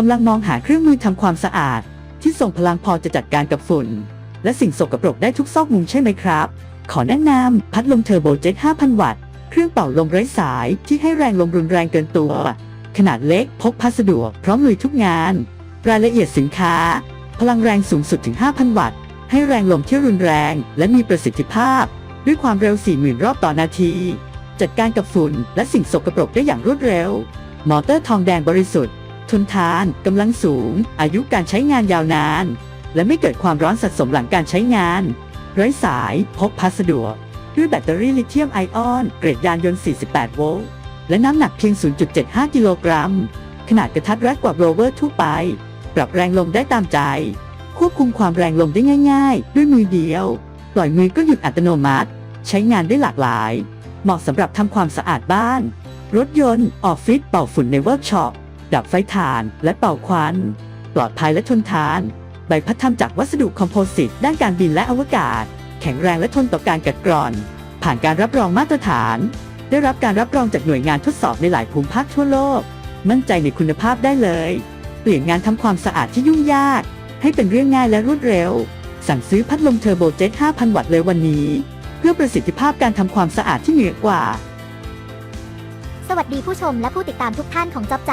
กำลังมองหาเครื่องมือทำความสะอาด ที่ส่งพลังพอจะจัดการกับฝุ่น และสิ่งสกปรกได้ทุกซอกมุมใช่ไหมครับ ขอแนะนำพัดลมเทอร์โบเจ็ต 5,000 วัตต์ เครื่องเป่าลมไร้สายที่ให้แรงลมรุนแรงเกินตัว ขนาดเล็กพกพาสะดวกพร้อมลุยทุกงาน รายละเอียดสินค้า พลังแรงสูงสุดถึง 5,000 วัตต์ ให้แรงลมที่รุนแรง และมีประสิทธิภาพ ด้วยความเร็ว 40,000 รอบต่อนาที จัดการกับฝุ่น และสิ่งสกปรกได้อย่างรวดเร็ว มอเตอร์ทองแดงบริสุทธิ์ ทนทานกำลังสูง อายุการใช้งานยาวนาน และไม่เกิดความร้อนสะสมหลังการใช้งาน ไร้สายพกพาสะดวก ด้วยแบตเตอรี่ลิเธียมไอออน เกรดยานยนต์ 48 โวลต์ และน้ำหนักเพียง 0.75 กิโลกรัม ขนาดกระทัดรัดกว่าโรเวอร์ทั่วไป ปรับแรงลมได้ตามใจ ควบคุมความแรงลมได้ง่าย ๆ ด้วยมือเดียว ปล่อยมือก็หยุดอัตโนมัติ ใช้งานได้หลากหลาย เหมาะสำหรับทำความสะอาดบ้าน รถยนต์ออฟฟิศเป่าฝุ่นในเวิร์กช็อป ดับไฟถ่านและเป่าควัน ปลอดภัยและทนทาน ใบพัดทำจากวัสดุคอมโพสิตด้านการบินและอวกาศ แข็งแรงและทนต่อการกัดกร่อน ผ่านการรับรองมาตรฐาน ได้รับการรับรองจากหน่วยงานทดสอบในหลายภูมิภาคทั่วโลก มั่นใจในคุณภาพได้เลย เปลี่ยนงานทำความสะอาดที่ยุ่งยาก ให้เป็นเรื่องง่ายและรวดเร็ว สั่งซื้อพัดลมเทอร์โบเจ็ต 5,000 วัตต์เลยวันนี้ เพื่อประสิทธิภาพการทำความสะอาดที่เหนือกว่าสวัสดีผู้ชมและผู้ติดตามทุกท่านของจอบใจ